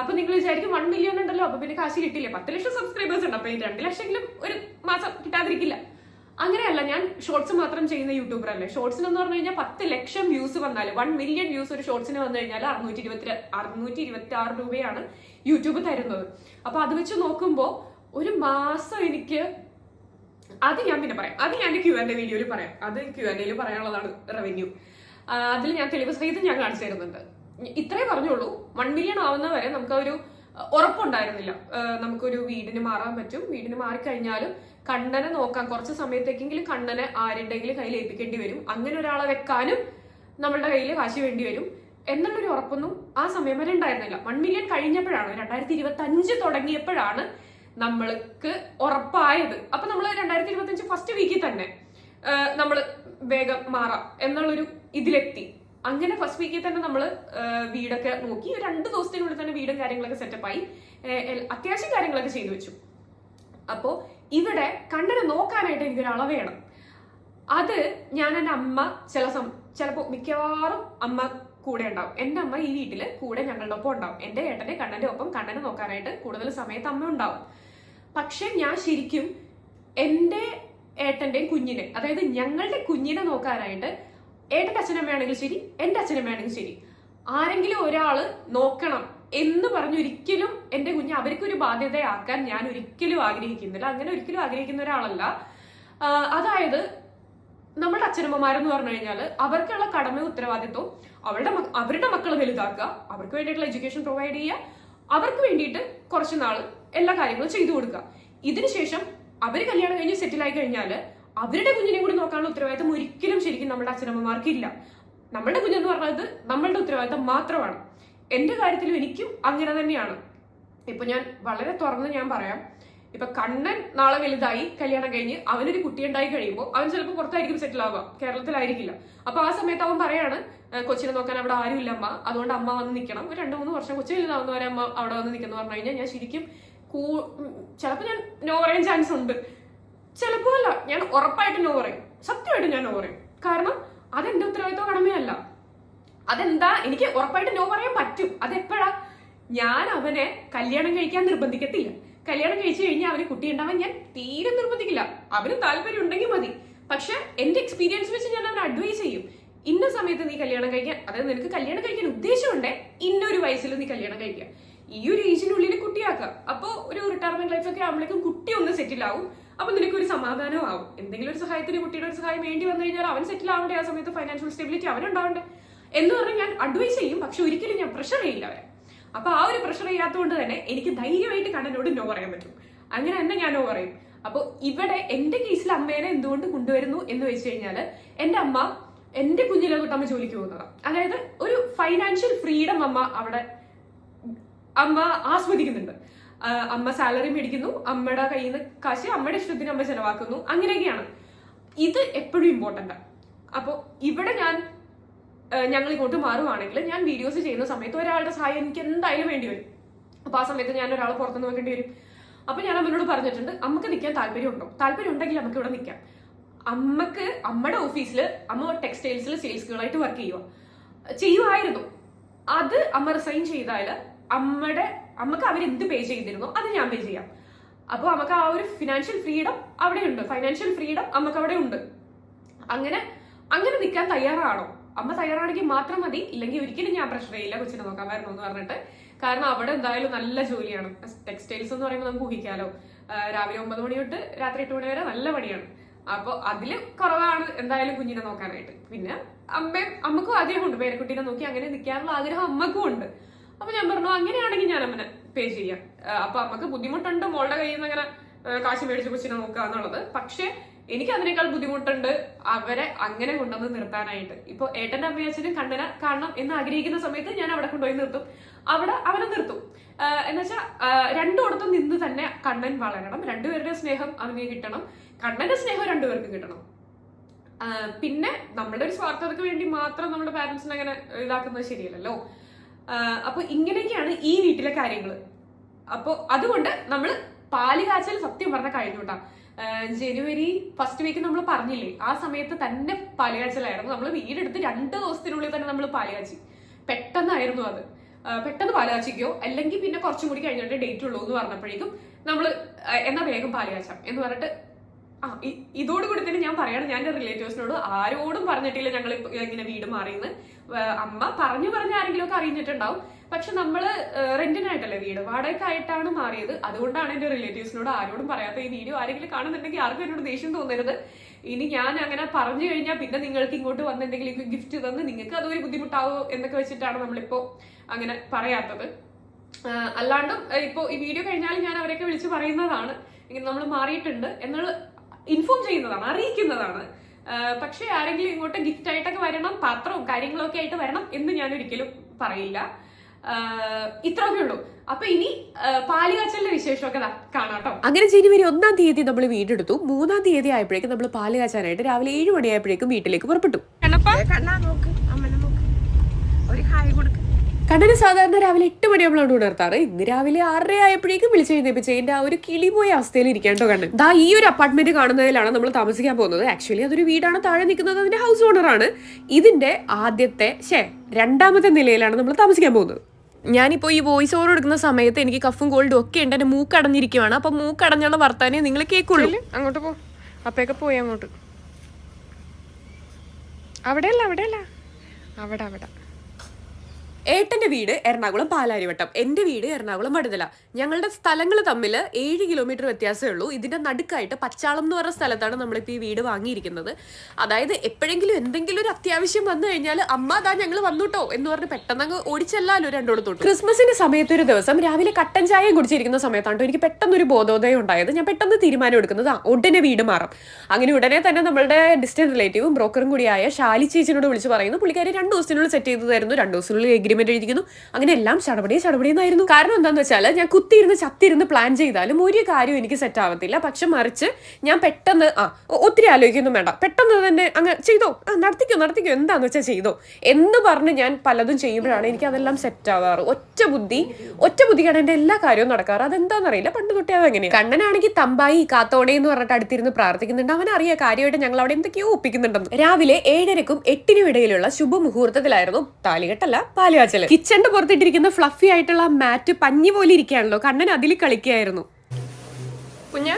Speaker 1: അപ്പൊ നിങ്ങൾ വിചാരിക്കും വൺ മില്യൺ ഉണ്ടല്ലോ അപ്പൊ പിന്നെ കാശ് കിട്ടില്ല പത്ത് ലക്ഷം സബ്സ്ക്രൈബേഴ്സ് ഉണ്ട്. അപ്പൊ രണ്ട് ലക്ഷമെങ്കിലും ഒരു മാസം കിട്ടാതിരിക്കില്ല. അങ്ങനെയല്ല ഞാൻ ഷോർട്സ് മാത്രം ചെയ്യുന്ന യൂട്യൂബർ അല്ലേ? ഷോർട്സിന് എന്ന് പറഞ്ഞു കഴിഞ്ഞാൽ പത്ത് ലക്ഷം വ്യൂസ് വന്നാൽ വൺ മില്യൺ വ്യൂസ് ഒരു ഷോർട്സിന് വന്നു കഴിഞ്ഞാൽ അറുന്നൂറ്റി ഇരുപത്തി അറുന്നൂറ്റി ഇരുപത്തി ആറ് രൂപയാണ് യൂട്യൂബ് തരുന്നത്. അപ്പൊ അത് വെച്ച് നോക്കുമ്പോൾ ഒരു മാസം എനിക്ക് അത് ഞാൻ പിന്നെ പറയാം. അത് ഞാൻ ക്യു ആൻഡ് വീഡിയോയിൽ പറയാം. അത് ക്യു ആൻഡ് പറയാനുള്ളതാണ് റവന്യൂ അതിൽ ഞാൻ തെളിവ് സഹിതം ഞാൻ കാണിച്ചു തരുന്നുണ്ട്. ഇത്രേ പറഞ്ഞുള്ളൂ. വൺ മില്യൺ ആവുന്നവരെ നമുക്ക് ഒരു ഉറപ്പുണ്ടായിരുന്നില്ല. നമുക്കൊരു വീടിന് മാറാൻ പറ്റും. വീടിന് മാറിക്കഴിഞ്ഞാലും കണ്ണനെ നോക്കാൻ കുറച്ച് സമയത്തേക്കെങ്കിലും കണ്ണനെ ആരുടെങ്കിലും കയ്യിൽ ഏൽപ്പിക്കേണ്ടി വരും. അങ്ങനെ ഒരാളെ വെക്കാനും നമ്മളുടെ കയ്യിൽ കാശ് വേണ്ടി വരും എന്നുള്ളൊരു ഉറപ്പൊന്നും ആ സമയം വരെ ഉണ്ടായിരുന്നില്ല. വൺ മില്യൺ കഴിഞ്ഞപ്പോഴാണ് രണ്ടായിരത്തി ഇരുപത്തി അഞ്ച് തുടങ്ങിയപ്പോഴാണ് നമ്മൾക്ക് ഉറപ്പായത്. അപ്പൊ നമ്മൾ രണ്ടായിരത്തി ഇരുപത്തി അഞ്ച് ഫസ്റ്റ് വീക്കിൽ തന്നെ നമ്മൾ വേഗം മാറാം എന്നുള്ളൊരു ഇതിലെത്തി. അങ്ങനെ ഫസ്റ്റ് വീക്കിൽ തന്നെ നമ്മൾ വീടൊക്കെ നോക്കി. രണ്ട് ദിവസത്തിനുള്ളിൽ തന്നെ വീടും കാര്യങ്ങളൊക്കെ സെറ്റപ്പായി അത്യാവശ്യം കാര്യങ്ങളൊക്കെ ചെയ്തു വെച്ചു. അപ്പോ ഇവിടെ കണ്ണനെ നോക്കാനായിട്ട് എനിക്കൊരു അളവ് വേണം. അത് ഞാൻ എന്റെ അമ്മ ചില സം ചിലപ്പോൾ മിക്കവാറും അമ്മ കൂടെ ഉണ്ടാവും. എന്റെ അമ്മ ഈ വീട്ടിൽ കൂടെ ഞങ്ങളുടെ ഒപ്പം ഉണ്ടാവും. എന്റെ ഏട്ടന്റെ കണ്ണന്റെ ഒപ്പം കണ്ണനെ നോക്കാനായിട്ട് കൂടുതൽ സമയത്ത് അമ്മ ഉണ്ടാവും. പക്ഷെ ഞാൻ ശരിക്കും എന്റെ ഏട്ടന്റെയും കുഞ്ഞിനെ അതായത് ഞങ്ങളുടെ കുഞ്ഞിനെ നോക്കാനായിട്ട് ഏട്ടന്റെ അച്ഛനമ്മയാണെങ്കിലും ശരി എന്റെ അച്ഛനമ്മയാണെങ്കിലും ശരി ആരെങ്കിലും ഒരാൾ നോക്കണം. എന്ന് പറഞ്ഞൊരിക്കലും എന്റെ കുഞ്ഞ് അവർക്കൊരു ബാധ്യതയാക്കാൻ ഞാൻ ഒരിക്കലും ആഗ്രഹിക്കുന്നില്ല. അങ്ങനെ ഒരിക്കലും ആഗ്രഹിക്കുന്ന ഒരാളല്ല. അതായത് നമ്മുടെ അച്ഛനമ്മമാരെന്ന് പറഞ്ഞു കഴിഞ്ഞാൽ അവർക്കുള്ള കടമ ഉത്തരവാദിത്വം അവരുടെ അവരുടെ മക്കളെ വലുതാക്കുക അവർക്ക് വേണ്ടിയിട്ടുള്ള എഡ്യൂക്കേഷൻ പ്രൊവൈഡ് ചെയ്യുക അവർക്ക് വേണ്ടിയിട്ട് കുറച്ച് നാൾ എല്ലാ കാര്യങ്ങളും ചെയ്തു കൊടുക്കുക. ഇതിനുശേഷം അവർ കല്യാണം കഴിഞ്ഞ് സെറ്റിൽ ആയി കഴിഞ്ഞാൽ അവരുടെ കുഞ്ഞിനെ കൂടി നോക്കാനുള്ള ഉത്തരവാദിത്തം ഒരിക്കലും ശരിക്കും നമ്മുടെ അച്ഛനമ്മമാർക്കില്ല. നമ്മളുടെ കുഞ്ഞെന്ന് പറഞ്ഞത് നമ്മളുടെ ഉത്തരവാദിത്തം മാത്രമാണ്. എന്റെ കാര്യത്തിലും എനിക്കും അങ്ങനെ തന്നെയാണ്. ഇപ്പൊ ഞാൻ വളരെ തുറന്ന് ഞാൻ പറയാം. ഇപ്പൊ കണ്ണൻ നാളെ വലുതായി കല്യാണം കഴിഞ്ഞ് അവനൊരു കുട്ടി ഉണ്ടായി കഴിയുമ്പോൾ അവൻ ചിലപ്പോൾ പുറത്തായിരിക്കും സെറ്റിൽ ആവുക. കേരളത്തിലായിരിക്കില്ല. അപ്പൊ ആ സമയത്ത് അവൻ പറയാണ് കൊച്ചിനെ നോക്കാൻ അവിടെ ആരുമില്ല അമ്മ. അതുകൊണ്ട് അമ്മ വന്ന് നിൽക്കണം. ഒരു രണ്ട് മൂന്ന് വർഷം കൊച്ചു വലുതാവുന്നവരെ അമ്മ അവിടെ വന്ന് നിൽക്കുന്നു പറഞ്ഞു കഴിഞ്ഞാൽ ഞാൻ ശരിക്കും കൂ ചിലപ്പോൾ ഞാൻ നോ പറയാൻ ചാൻസ് ഉണ്ട്. ചിലപ്പോ അല്ല ഞാൻ ഉറപ്പായിട്ട് നോ പറയും. സത്യമായിട്ട് ഞാൻ നോ പറയും. കാരണം അതെന്റെ ഉത്തരവാദിത്വ കടമയല്ല. അതെന്താ? എനിക്ക് ഉറപ്പായിട്ട് നോ പറയാൻ പറ്റും. അതെപ്പോഴാ? ഞാൻ അവനെ കല്യാണം കഴിക്കാൻ നിർബന്ധിക്കത്തില്ല. കല്യാണം കഴിച്ചു കഴിഞ്ഞാൽ അവന് കുട്ടി ഉണ്ടാവാൻ ഞാൻ തീരെ നിർബന്ധിക്കില്ല. അവന് താല്പര്യം ഉണ്ടെങ്കിൽ മതി. പക്ഷെ എന്റെ എക്സ്പീരിയൻസ് വെച്ച് ഞാൻ അവനെ അഡ്വൈസ് ചെയ്യും. ഇന്ന സമയത്ത് നീ കല്യാണം കഴിക്കാൻ അതായത് നിനക്ക് കല്യാണം കഴിക്കാൻ ഉദ്ദേശമുണ്ടേ? ഇന്നൊരു വയസ്സിൽ നീ കല്യാണം കഴിക്കുക ഈ ഒരു ഏജിനുള്ളിൽ കുട്ടിയാക്കുക അപ്പോൾ ഒരു റിട്ടയർമെന്റ് ലൈഫ് ഒക്കെ ആകുമ്പോഴേക്കും കുട്ടി ഒന്ന് സെറ്റിൽ ആവും. അപ്പൊ നിനക്ക് ഒരു സമാധാനം ആവും. എന്തെങ്കിലും ഒരു സഹായത്തിന് കുട്ടിയുടെ ഒരു സഹായം വേണ്ടി വന്നു കഴിഞ്ഞാൽ അവൻ സെറ്റിൽ ആവണ്ടേ? ആ സമയത്ത് ഫൈനാൻഷ്യൽ സ്റ്റെബിലിറ്റി അവനുണ്ടാവണ്ടേ? എന്ന് പറഞ്ഞാൽ ഞാൻ അഡ്വൈസ് ചെയ്യും പക്ഷെ ഒരിക്കലും ഞാൻ പ്രഷർ ചെയ്യില്ല അവരെ. അപ്പൊ ആ ഒരു പ്രഷർ ചെയ്യാത്തതുകൊണ്ട് തന്നെ എനിക്ക് ധൈര്യമായിട്ട് കണ്ണനോട് നോ പറയാൻ പറ്റും. അങ്ങനെ തന്നെ ഞാൻ നോ പറയും. അപ്പൊ ഇവിടെ എന്റെ കേസിൽ അമ്മേനെ എന്തുകൊണ്ട് കൊണ്ടുവരുന്നു എന്ന് വെച്ച് കഴിഞ്ഞാൽ എന്റെ അമ്മ എന്റെ കുഞ്ഞിലെ തൊട്ട് അമ്മ ജോലിക്ക് പോകുന്നതാണ് അതായത് ഒരു ഫൈനാൻഷ്യൽ ഫ്രീഡം അമ്മ അവിടെ അമ്മ ആസ്വദിക്കുന്നുണ്ട്. അമ്മ സാലറി മേടിക്കുന്നു അമ്മയുടെ കയ്യിൽ നിന്ന് കാശ് അമ്മയുടെ ഇഷ്ടത്തിന് അമ്മ ചെലവാക്കുന്നു അങ്ങനെയൊക്കെയാണ്. ഇത് എപ്പോഴും ഇമ്പോർട്ടന്റ് അപ്പോൾ ഇവിടെ ഞാൻ ഞങ്ങൾ ഇങ്ങോട്ട് മാറുവാണെങ്കിൽ ഞാൻ വീഡിയോസ് ചെയ്യുന്ന സമയത്ത് ഒരാളുടെ സഹായം എനിക്ക് എന്തായാലും വേണ്ടി വരും. അപ്പൊ ആ സമയത്ത് ഞാൻ ഒരാളെ പുറത്തുനിന്ന് നോക്കേണ്ടി വരും. അപ്പൊ ഞാൻ അമ്മനോട് പറഞ്ഞിട്ടുണ്ട് അമ്മയ്ക്ക് നിൽക്കാൻ താല്പര്യമുണ്ടോ? താല്പര്യം ഉണ്ടെങ്കിൽ നമുക്ക് ഇവിടെ നിൽക്കാം അമ്മയ്ക്ക് അമ്മയുടെ ഓഫീസിൽ അമ്മ ടെക്സ്റ്റൈൽസിൽ സെയിൽസ് ഗേളായിട്ട് വർക്ക് ചെയ്യുക ചെയ്യുമായിരുന്നു അത് അമ്മ റിസൈൻ ചെയ്താൽ അമ്മയുടെ അമ്മയ്ക്ക് അവരെന്ത് പേ ചെയ്തിരുന്നോ അത് ഞാൻ പേ ചെയ്യാം. അപ്പോൾ നമുക്ക് ആ ഒരു ഫിനാൻഷ്യൽ ഫ്രീഡം അവിടെ ഉണ്ട് ഫൈനാൻഷ്യൽ ഫ്രീഡം നമുക്ക് അവിടെ ഉണ്ട്. അങ്ങനെ അങ്ങനെ നിൽക്കാൻ തയ്യാറാണോ? അമ്മ തയ്യാറാണെങ്കിൽ മാത്രം മതി. ഇല്ലെങ്കിൽ ഒരിക്കലും ഞാൻ ചെയ്യില്ല കൊച്ചിനെ നോക്കാൻ വരണം എന്ന് പറഞ്ഞിട്ട്. കാരണം അവിടെ എന്തായാലും നല്ല ജോലിയാണ്. ടെക്സ്റ്റൈൽസ് എന്ന് പറയുമ്പോൾ നമുക്ക് ഊഹിക്കാലോ. രാവിലെ ഒമ്പത് മണി തൊട്ട് രാത്രി എട്ട് മണി വരെ നല്ല പണിയാണ്. അപ്പോൾ അതിൽ കുറവാണ് എന്തായാലും കുഞ്ഞിനെ നോക്കാനായിട്ട്. പിന്നെ അമ്മയും അമ്മക്കും ആഗ്രഹമുണ്ട്. പേരക്കുട്ടീനെ നോക്കി അങ്ങനെ നിൽക്കാനുള്ള ആഗ്രഹം അമ്മക്കും ഉണ്ട്. അപ്പൊ ഞാൻ പറഞ്ഞു അങ്ങനെയാണെങ്കിൽ ഞാൻ അമ്മനെ പേ ചെയ്യാം. അപ്പൊ അമ്മയ്ക്ക് ബുദ്ധിമുട്ടുണ്ട്. മോളുടെ കയ്യിൽ നിന്ന് അങ്ങനെ കാശ് മേടിച്ച് കൊച്ചിനെ നോക്കുക എന്നുള്ളത് പക്ഷെ എനിക്ക് അതിനേക്കാൾ ബുദ്ധിമുട്ടുണ്ട് അവരെ അങ്ങനെ കൊണ്ടുവന്ന് നിർത്താനായിട്ട്. ഇപ്പൊ ഏട്ടന്റെ അമ്മയച്ഛനും കണ്ണനെ കാണണം എന്ന് ആഗ്രഹിക്കുന്ന സമയത്ത് ഞാൻ അവിടെ കൊണ്ടുപോയി നിർത്തും. അവിടെ അവനെ നിർത്തും. എന്നുവെച്ചാൽ രണ്ടുമിടത്തും നിന്ന് തന്നെ കണ്ണൻ വളരണം. രണ്ടുപേരുടെ സ്നേഹം അവന് കിട്ടണം. കണ്ണന്റെ സ്നേഹം രണ്ടുപേർക്കും കിട്ടണം. പിന്നെ നമ്മുടെ ഒരു സ്വാർത്ഥതയ്ക്ക് വേണ്ടി മാത്രം നമ്മുടെ പാരന്റ്സിനെ അങ്ങനെ ഇതാക്കുന്നത് ശരിയല്ലല്ലോ. അപ്പൊ ഇങ്ങനെയൊക്കെയാണ് ഈ വീട്ടിലെ കാര്യങ്ങൾ അപ്പൊ അതുകൊണ്ട് നമ്മൾ പാൽ കാച്ചൽ സത്യം പറഞ്ഞ കഴിഞ്ഞു ജനുവരി ഫസ്റ്റ് വീക്ക് നമ്മൾ പറഞ്ഞില്ലേ ആ സമയത്ത് തന്നെ പാലുകാച്ചലായിരുന്നു. നമ്മൾ വീടെടുത്ത് രണ്ട് ദിവസത്തിനുള്ളിൽ തന്നെ നമ്മൾ പാലുകാച്ചി. പെട്ടെന്നായിരുന്നു അത്. പെട്ടെന്ന് പാലുകാച്ചിക്കോ അല്ലെങ്കിൽ പിന്നെ കുറച്ചും കൂടി കഴിഞ്ഞിട്ട് ഡേറ്റ് ഉള്ളൂ എന്ന് പറഞ്ഞപ്പോഴേക്കും നമ്മൾ എന്നാ വേഗം പാലുകാച്ചാം എന്ന് പറഞ്ഞിട്ട് ആ ഇതോടുകൂടി തന്നെ ഞാൻ പറയണം ഞാൻ റിലേറ്റീവ്സിനോട് ആരോടും പറഞ്ഞിട്ടില്ല ഞങ്ങൾ ഇങ്ങനെ വീട് മാറിയെന്ന്. അമ്മ പറഞ്ഞു പറഞ്ഞ ആരെങ്കിലും ഒക്കെ അറിഞ്ഞിട്ടുണ്ടാവും. പക്ഷെ നമ്മൾ റെന്റിനായിട്ടല്ലേ വീട്? വാടകയ്ക്കായിട്ടാണ് മാറിയത്. അതുകൊണ്ടാണ് എന്റെ റിലേറ്റീവ്സിനോട് ആരോടും പറയാത്ത ഈ വീഡിയോ ആരെങ്കിലും കാണുന്നുണ്ടെങ്കിൽ ആർക്കും എന്നോട് ദേഷ്യം തോന്നരുത്. ഇനി ഞാൻ അങ്ങനെ പറഞ്ഞു കഴിഞ്ഞാൽ പിന്നെ നിങ്ങൾക്ക് ഇങ്ങോട്ട് വന്ന് എന്തെങ്കിലും ഗിഫ്റ്റ് തന്ന് നിങ്ങൾക്ക് അതൊരു ബുദ്ധിമുട്ടാവോ എന്നൊക്കെ വെച്ചിട്ടാണ് നമ്മളിപ്പോ അങ്ങനെ പറയാത്തത്. അല്ലാണ്ടും ഇപ്പോ ഈ വീഡിയോ കഴിഞ്ഞാൽ ഞാൻ അവരെയൊക്കെ വിളിച്ച് പറയുന്നതാണ്. ഇങ്ങനെ നമ്മൾ മാറിയിട്ടുണ്ട് എന്നുള്ള ഇൻഫോം ചെയ്യുന്നതാണ് അറിയിക്കുന്നതാണ്. പക്ഷേ ആരെങ്കിലും ഇങ്ങോട്ട് ഗിഫ്റ്റ് ആയിട്ടൊക്കെ വരണം പാത്രവും കാര്യങ്ങളൊക്കെ ആയിട്ട് വരണം എന്ന് ഞാൻ ഒരിക്കലും പറയില്ല ഇത്രയൊക്കെ ഉള്ളൂ. അപ്പൊ ഇനി പാലുകാച്ചലിന്റെ വിശേഷമൊക്കെ കാണാട്ടോ
Speaker 2: അങ്ങനെ ജനുവരി ഒന്നാം തീയതി നമ്മൾ വീടെടുത്തു. മൂന്നാം തീയതി ആയപ്പോഴേക്കും നമ്മൾ പാൽ കാച്ചാനായിട്ട് രാവിലെ ഏഴ് മണിയായപ്പോഴേക്കും വീട്ടിലേക്ക് പുറപ്പെട്ടു.
Speaker 3: കണ്ണാ നോക്ക്. അമ്മനെ നോക്ക്. ഒരു ഹായ് കൊടുക്ക്.
Speaker 2: കണ്ണന് സാധാരണ രാവിലെ എട്ട് മണിയാകുമ്പോഴാണ് ഉണർത്താറ്. ഇന്ന് രാവിലെ ആറര ആയപ്പോഴേക്കും വിളിച്ചു എഴുന്നേപ്പിച്ച്. അതിന്റെ ആ ഒരു കിളി പോയ അവസ്ഥയിൽ ഇരിക്കേണ്ടോ കണ്ണൻ. ദാ ഈ ഒരു അപ്പാർട്ട്മെന്റ് കാണുന്നതിലാണ് നമ്മൾ താമസിക്കാൻ പോകുന്നത്. ആക്ച്വലി അതൊരു വീടാണ്. താഴെ നിൽക്കുന്നത് അതിന്റെ ഹൗസ് ഓണറാണ് ഇതിന്റെ ആദ്യത്തെ ശേ രണ്ടാമത്തെ നിലയിലാണ് നമ്മൾ താമസിക്കാൻ പോകുന്നത്. ഞാനിപ്പോൾ ഈ വോയിസ് ഓവർ എടുക്കുന്ന സമയത്ത് എനിക്ക് കഫും കോൾഡും ഒക്കെ ഉണ്ട്. എന്റെ മൂക്ക് അടഞ്ഞിരിക്കുവാണ്. അപ്പം മൂക്ക് അടഞ്ഞുള്ള വർത്താനേ നിങ്ങൾ കേൾക്കുള്ളൂ.
Speaker 3: അങ്ങോട്ട് പോ. അപ്പേക്ക് പോയി അങ്ങോട്ട്. അവിടെയല്ല അവിടെയല്ല. അവിടെ അവിടെ.
Speaker 2: ഏട്ടന്റെ വീട് എറണാകുളം പാലാരിവട്ടം. എന്റെ വീട് എറണാകുളം വടുതല ഞങ്ങളുടെ സ്ഥലങ്ങൾ തമ്മിൽ ഏഴ് കിലോമീറ്റർ വ്യത്യാസമേ ഉള്ളൂ. ഇതിന്റെ നടുക്കായിട്ട് പച്ചാളം എന്ന് പറഞ്ഞ സ്ഥലത്താണ് നമ്മളിപ്പോൾ ഈ വീട് വാങ്ങിയിരിക്കുന്നത്. അതായത് എപ്പോഴെങ്കിലും എന്തെങ്കിലും ഒരു അത്യാവശ്യം വന്നു കഴിഞ്ഞാൽ അമ്മ അതാ ഞങ്ങൾ വന്നുട്ടോ എന്ന് പറഞ്ഞ് പെട്ടെന്ന് അങ്ങ് ഓടിച്ചെല്ലാലോ രണ്ടോടത്തോട്ട്. ക്രിസ്മസിന്റെ സമയത്ത് ഒരു ദിവസം രാവിലെ കട്ടൻ ചായയും കുടിച്ചിരിക്കുന്ന സമയത്താണ് എനിക്ക് പെട്ടെന്ന് ഒരു ബോധോദയം ഉണ്ടായത്. ഞാൻ പെട്ടെന്ന് തീരുമാനം എടുക്കുന്നത് ആ ഉടനെ വീട് മാറാം. അങ്ങനെ ഉടനെ തന്നെ നമ്മളുടെ ഡിസ്റ്റന്റ് റിലേറ്റീവും ബ്രോക്കറും കൂടിയായ ഷാലി ചേച്ചിനോട് വിളിച്ച് പറയുന്നു പുള്ളിക്കാരി രണ്ട് ദിവസത്തിനുള്ളിൽ സെറ്റ് ചെയ്തു തരുന്നു. രണ്ട് ദിവസത്തിനുള്ളിൽ എഗ്രിമെന്റ് എഴുതിക്കുന്നു. അങ്ങനെ എല്ലാം ചടപടി ചടപടി എന്നായിരുന്നു കാരണം എന്താണെന്ന് വെച്ചാൽ ഞാൻ കുത്തിയിരുന്ന് ചത്തിരുന്ന് പ്ലാൻ ചെയ്താലും ഒരു കാര്യവും എനിക്ക് സെറ്റ് ആവത്തില്ല. പക്ഷെ മറിച്ച് ഞാൻ പെട്ടെന്ന് ആ ഒത്തിരി ആലോചിക്കുന്നു വേണ്ട. പെട്ടെന്ന് തന്നെ അങ്ങ് ചെയ്തോ. ആ നടത്തിക്കോ നടത്തിക്കോ. എന്താന്ന് വെച്ചാൽ ചെയ്തോ. എന്ന് പറഞ്ഞ് ഞാൻ പലതും ചെയ്യുമ്പോഴാണ് എനിക്ക് അതെല്ലാം സെറ്റ് ആവാറ്. ഒറ്റ ബുദ്ധി ഒറ്റ ബുദ്ധിക്കാണ് എന്റെ എല്ലാ കാര്യവും നടക്കാറ്. അതെന്താണെന്നറിയില്ല പണ്ട് തൊട്ടേ അതെങ്ങനെയാണ് കണ്ണനാണെങ്കിൽ തമ്പായി കാത്തോടെ എന്ന് പറഞ്ഞിട്ട് അടുത്തിരുന്ന് പ്രാർത്ഥിക്കുന്നുണ്ട്. അവൻ അറിയാം കാര്യമായിട്ട് ഞങ്ങൾ അവിടെ എന്തൊക്കെയോ ഒപ്പിക്കുന്നുണ്ടെന്ന്. രാവിലെ ഏഴരക്കും എട്ടിനും ഇടയിലുള്ള ശുഭമുഹൂർത്തത്തിലായിരുന്നു. താലികെട്ടല്ല കിച്ചന്റെ പുറത്തിട്ടിരിക്കുന്ന ഫ്ലഫി ആയിട്ടുള്ള മാറ്റ് പഞ്ഞി പോലെ ഇരിക്കുകയാണല്ലോ. കണ്ണൻ അതിൽ കളിക്കുകയായിരുന്നു.
Speaker 3: കുഞ്ഞ?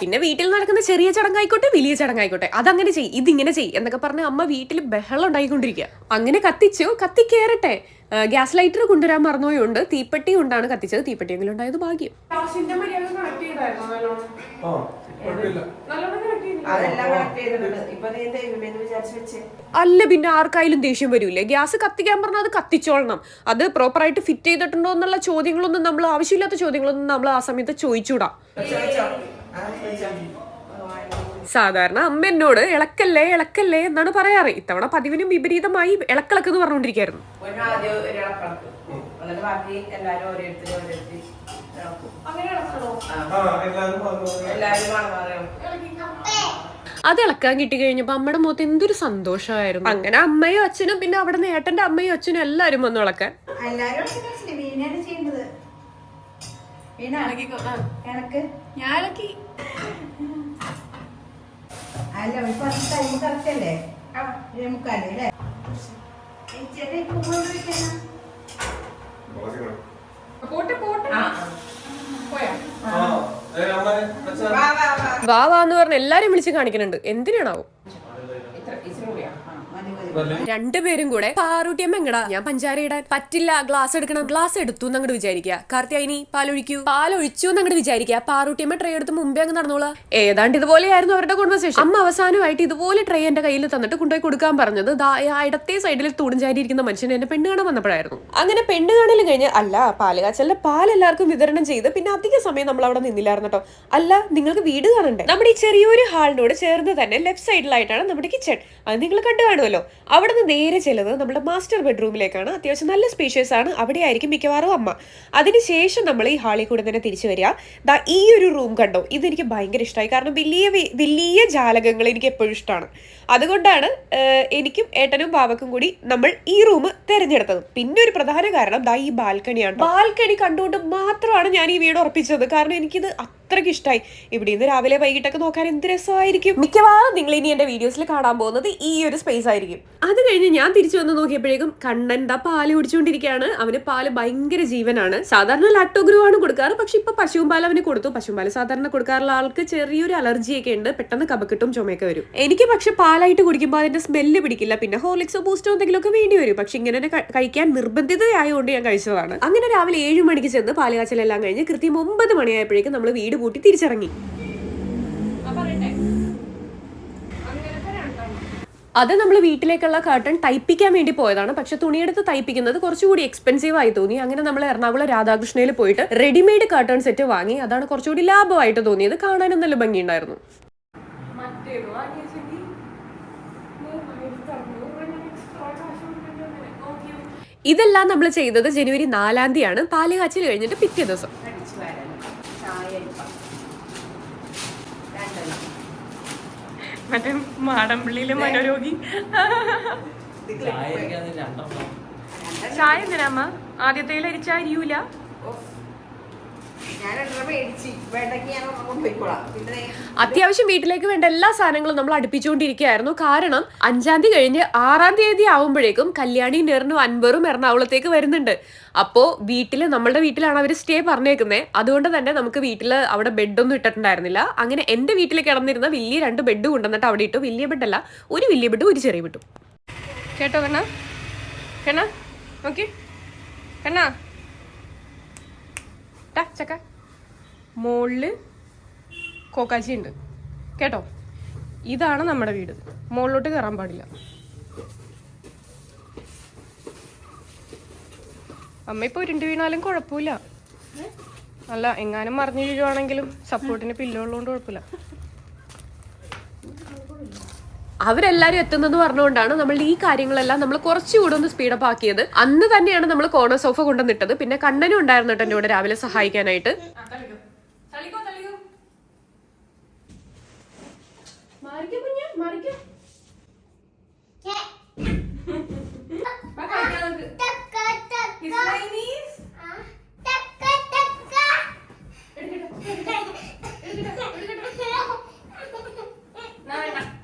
Speaker 2: പിന്നെ വീട്ടിൽ നടക്കുന്ന ചെറിയ ചടങ്ങായിക്കോട്ടെ വലിയ ചടങ്ങായിക്കോട്ടെ. അതങ്ങനെ ചെയ് ഇതിങ്ങനെ ചെയ് എന്നൊക്കെ പറഞ്ഞ് അമ്മ വീട്ടിൽ ബഹളം ഉണ്ടായിക്കൊണ്ടിരിക്കുക. അങ്ങനെ കത്തിച്ചു. കത്തി കേറട്ടെ. ഗ്യാസ് ലൈറ്റർ കൊണ്ടുവരാൻ മറന്നുപോയുണ്ട് തീപ്പെട്ടി കൊണ്ടാണ് കത്തിച്ചത്. തീപ്പെട്ടിയെങ്കിലും ഉണ്ടായത് ഭാഗ്യം. അല്ല പിന്നെ ആർക്കായാലും ദേഷ്യം വരൂലേ ഗ്യാസ് കത്തിക്കാൻ പറഞ്ഞാൽ അത് കത്തിച്ചോളണം. അത് പ്രോപ്പറായിട്ട് ഫിറ്റ് ചെയ്തിട്ടുണ്ടോ എന്നുള്ള ചോദ്യങ്ങളൊന്നും നമ്മൾ ആവശ്യമില്ലാത്ത ചോദ്യങ്ങളൊന്നും നമ്മൾ ആ സമയത്ത് ചോദിച്ചൂടാ.
Speaker 3: ചോദിച്ചോ?
Speaker 2: സാധാരണ അമ്മ എന്നോട് ഇളക്കല്ലേ ഇളക്കല്ലേ എന്നാണ് പറയാറ്. ഇത്തവണ പതിവിനും വിപരീതമായി ഇളക്കിളക്ക് എന്ന്
Speaker 4: ആ എല്ലാവരും
Speaker 2: അത് ഇളക്കാൻ കിട്ടി കഴിഞ്ഞപ്പോ അമ്മയുടെ മുഖത്ത് എന്തൊരു സന്തോഷമായിരുന്നു. അങ്ങനെ അമ്മയും അച്ഛനും പിന്നെ അവിടെ നിന്ന് ഏട്ടന്റെ അമ്മയും അച്ഛനും എല്ലാരും വന്നു ഇളക്കാൻ. പോട്ടെ പോട്ടെ.
Speaker 3: ആ.
Speaker 2: പോയാ.
Speaker 3: വാ, വാ, വാ.
Speaker 5: വാ വാ എന്ന് പറഞ്ഞ് എല്ലാരും വിളിച്ച് കാണിക്കുന്നുണ്ട്. എന്തിനാണാവോ
Speaker 3: ഇത്ര ഇച്ചിരി കൂടിയാ
Speaker 6: ആ, മതി മതി
Speaker 7: വല്ലേ
Speaker 5: രണ്ടുപേരും കൂടെ പാറൂട്ടിയമ്മ എങ്ങടാ? ഞാൻ പഞ്ചാര ഇടാൻ പറ്റില്ല. ഗ്ലാസ് എടുക്കണം. ഗ്ലാസ് എടുത്തു എന്നങ്ങോട്ട് വിചാരിക്കുക കാർത്തിയായിനി പാലൊഴിക്കൂ. പാലൊഴിച്ചു എന്നങ്ങോട്ട് വിചാരിക്കുക പാറൂട്ടിയമ്മ ട്രേ എടുത്ത് മുമ്പേ അങ്ങ് നടന്നോളാം. ഏതാണ്ട് ഇതുപോലെയായിരുന്നു അവരുടെ കോൺവെർസേഷൻ അമ്മ അവസാനമായിട്ട് ഇതുപോലെ ട്രേ എന്റെ കയ്യിൽ തന്നിട്ട് കൊണ്ടുപോയി കൊടുക്കാൻ പറഞ്ഞത് ഇടത്തെ സൈഡിൽ തൂണിഞ്ചാരി ഇരിക്കുന്ന മനുഷ്യൻ എന്റെ പെണ്ണ് കാണാൻ വന്നപ്പോഴായിരുന്നു. അങ്ങനെ പെണ്ണ് കാണൽ കഴിഞ്ഞ് അല്ല പാൽ കാച്ചലിന്റെ പാൽ എല്ലാവർക്കും വിതരണം ചെയ്ത് പിന്നെ അധിക സമയം നമ്മൾ അവിടെ നിന്നില്ലായിരുന്നു കേട്ടോ അല്ല നിങ്ങൾക്ക് വീട് കാണണ്ടേ? നമ്മുടെ ഈ ചെറിയൊരു ഹാളിനോട് ചേർന്ന് തന്നെ ലെഫ്റ്റ് സൈഡിലായിട്ടാണ് നമ്മുടെ കിച്ചൺ അത് നിങ്ങൾ കണ്ടു കാണുമല്ലോ അവിടെ നിന്ന് നേരെ ചെല്ലുന്നത് നമ്മുടെ മാസ്റ്റർ ബെഡ്റൂമിലേക്കാണ് അത്യാവശ്യം നല്ല സ്പേഷ്യസ് ആണ്. അവിടെ ആയിരിക്കും മിക്കവാറും അമ്മ. അതിനുശേഷം നമ്മൾ ഈ ഹാളിൽ കൂടെ തന്നെ തിരിച്ചു വരിക. ദാ ഈ ഒരു റൂം കണ്ടോ? ഇതെനിക്ക് ഭയങ്കര ഇഷ്ടമായി. കാരണം വലിയ വലിയ ജാലകങ്ങൾ എനിക്ക് എപ്പോഴും ഇഷ്ടമാണ്. അതുകൊണ്ടാണ് എനിക്കും ഏട്ടനും ബാബക്കും കൂടി നമ്മൾ ഈ റൂം തിരഞ്ഞെടുത്തത്. പിന്നെ ഒരു പ്രധാന കാരണം ദാ ഈ ബാൽക്കണിയാണ് ബാൽക്കണി കണ്ടുകൊണ്ട് മാത്രമാണ് ഞാൻ ഈ വീട് ഉറപ്പിച്ചത്. കാരണം എനിക്കിത് അത്രയ്ക്ക് ഇഷ്ടമായി ഇവിടെ നിന്ന് രാവിലെ വൈകിട്ടൊക്കെ നോക്കാൻ എന്ത് രസമായിരിക്കും? മിക്കവാറും നിങ്ങൾ ഇനി എന്റെ വീഡിയോസിൽ കാണാൻ പോകുന്നത് ഈ ഒരു സ്പേസ് ആയിരിക്കും. അത് കഴിഞ്ഞ് ഞാൻ തിരിച്ചു വന്ന് നോക്കിയപ്പോഴേക്കും കണ്ണൻ പാൽ കുടിച്ചുകൊണ്ടിരിക്കുകയാണ്. അവന് പാൽ ഭയങ്കര ജീവനാണ്. സാധാരണ ലാക്ടോഗ്രൂ ആണ് കൊടുക്കാറ്. പക്ഷെ ഇപ്പൊ പശുവും പാൽ അവന് കൊടുത്തു. പശുവും പാൽ സാധാരണ കൊടുക്കാറുള്ള ആൾക്ക് ചെറിയൊരു അലർജിയൊക്കെ ഉണ്ട്. പെട്ടെന്ന് കപക്കെട്ടും ചുമയൊക്കെ വരും. എനിക്ക് പക്ഷെ പാലായിട്ട് കുടിക്കുമ്പോൾ അതിന്റെ സ്മെല്ല് പിടിക്കില്ല. പിന്നെ ഹോർലിക്സോ ബൂസ്റ്റോ എന്തെങ്കിലും ഒക്കെ വേണ്ടി വരും. പക്ഷെ ഇങ്ങനെ കഴിക്കാൻ നിർബന്ധിത കഴിക്കാൻ നിർബന്ധിതയായതുകൊണ്ട് ഞാൻ കഴിച്ചതാണ്. അങ്ങനെ രാവിലെ ഏഴ് മണിക്ക് ചെന്ന് പാൽ കാച്ചലെല്ലാം കഴിഞ്ഞ് കൃത്യം ഒമ്പത് മണിയായപ്പോഴേക്കും നമ്മൾ വീട് പൂട്ടി തിരിച്ചിറങ്ങി. അത് നമ്മൾ വീട്ടിലേക്കുള്ള കർട്ടൺ തയ്പ്പിക്കാൻ വേണ്ടി പോയതാണ്. പക്ഷെ തുണിയെടുത്ത് തയ്പ്പിക്കുന്നത് കുറച്ചുകൂടി എക്സ്പെൻസീവ് ആയി തോന്നി. അങ്ങനെ നമ്മൾ എറണാകുളം രാധാകൃഷ്ണയിൽ പോയിട്ട് റെഡിമെയ്ഡ് കർട്ടൺ സെറ്റ് വാങ്ങി. അതാണ് കുറച്ചുകൂടി ലാഭമായിട്ട് തോന്നിയത്. കാണാനും നല്ല ഭംഗിയുണ്ടായിരുന്നു. ഇതെല്ലാം നമ്മൾ ചെയ്തത് ജനുവരി നാലാം തീയതിയാണ്. പാലുകാച്ചിൽ കഴിഞ്ഞിട്ട് പിറ്റേ ദിവസം
Speaker 3: അടിച്ചു വരാൻ ചായ ഇപ്പം രണ്ടെണ്ണം
Speaker 2: മറ്റേ മാടമ്പള്ളിയിലെ മനോരോഗി. ചായ എന്തിനാമ്മ ആദ്യത്തെ അരിച്ച അരിയൂല
Speaker 3: ഞാൻ രണ്ടെണ്ണം മേടിച്ച് വേണ്ടെങ്കിൽ ഞാൻ ഒരെണ്ണം കൊണ്ടുപോയിക്കോളാം പിന്നെ ദേ
Speaker 5: അത്യാവശ്യം വീട്ടിലേക്ക് വേണ്ട എല്ലാ സാധനങ്ങളും നമ്മൾ അടുപ്പിച്ചുകൊണ്ടിരിക്കുകയായിരുന്നു. കാരണം അഞ്ചാം തീയതി കഴിഞ്ഞ് ആറാം തീയതി ആവുമ്പോഴേക്കും കല്യാണി നെറിനും അൻപറും എറണാകുളത്തേക്ക് വരുന്നുണ്ട്. അപ്പോ വീട്ടിൽ നമ്മളുടെ വീട്ടിലാണ് അവർ സ്റ്റേ പറഞ്ഞേക്കുന്നത് അതുകൊണ്ട് തന്നെ നമുക്ക് വീട്ടിൽ അവിടെ ബെഡൊന്നും ഇട്ടിട്ടുണ്ടായിരുന്നില്ല. അങ്ങനെ എന്റെ വീട്ടിൽ കിടന്നിരുന്ന വലിയ രണ്ട് ബെഡ് കൊണ്ടുവന്നിട്ട് അവിടെ ഇട്ടു. വലിയ അല്ല ഒരു വലിയ ബെഡ് ഒരു ചെറിയ ബെഡും
Speaker 2: കേട്ടോ കണ്ണ? കണ്ണ? നോക്കി. കണ്ണ? ടാ ചക്ക. മുകളിൽ കോക്കാച്ചി ഉണ്ട്. കേട്ടോ? ഇതാണ് നമ്മുടെ വീട്. മുകളിലോട്ട് കയറാൻ പാടില്ല. അമ്മ ഇപ്പൊ ഉരുണ്ട് വീണാലും കുഴപ്പമില്ല. അല്ല എങ്ങാനും മറിഞ്ഞു വീഴുവാണെങ്കിലും സപ്പോർട്ടിന് പില്ലുള്ളതുകൊണ്ട് കുഴപ്പമില്ല.
Speaker 5: അവരെല്ലാരും എത്തുന്നെന്ന് പറഞ്ഞുകൊണ്ടാണ് നമ്മൾ ഈ കാര്യങ്ങളെല്ലാം നമ്മൾ കുറച്ചുകൂടെ ഒന്ന് സ്പീഡപ്പ് ആക്കിയത് അന്ന് തന്നെയാണ് നമ്മൾ കോർണർ സോഫ കൊണ്ടുവന്നിട്ടത് പിന്നെ കണ്ണനും ഉണ്ടായിരുന്നു കേട്ടോ എന്റെ കൂടെ രാവിലെ സഹായിക്കാനായിട്ട്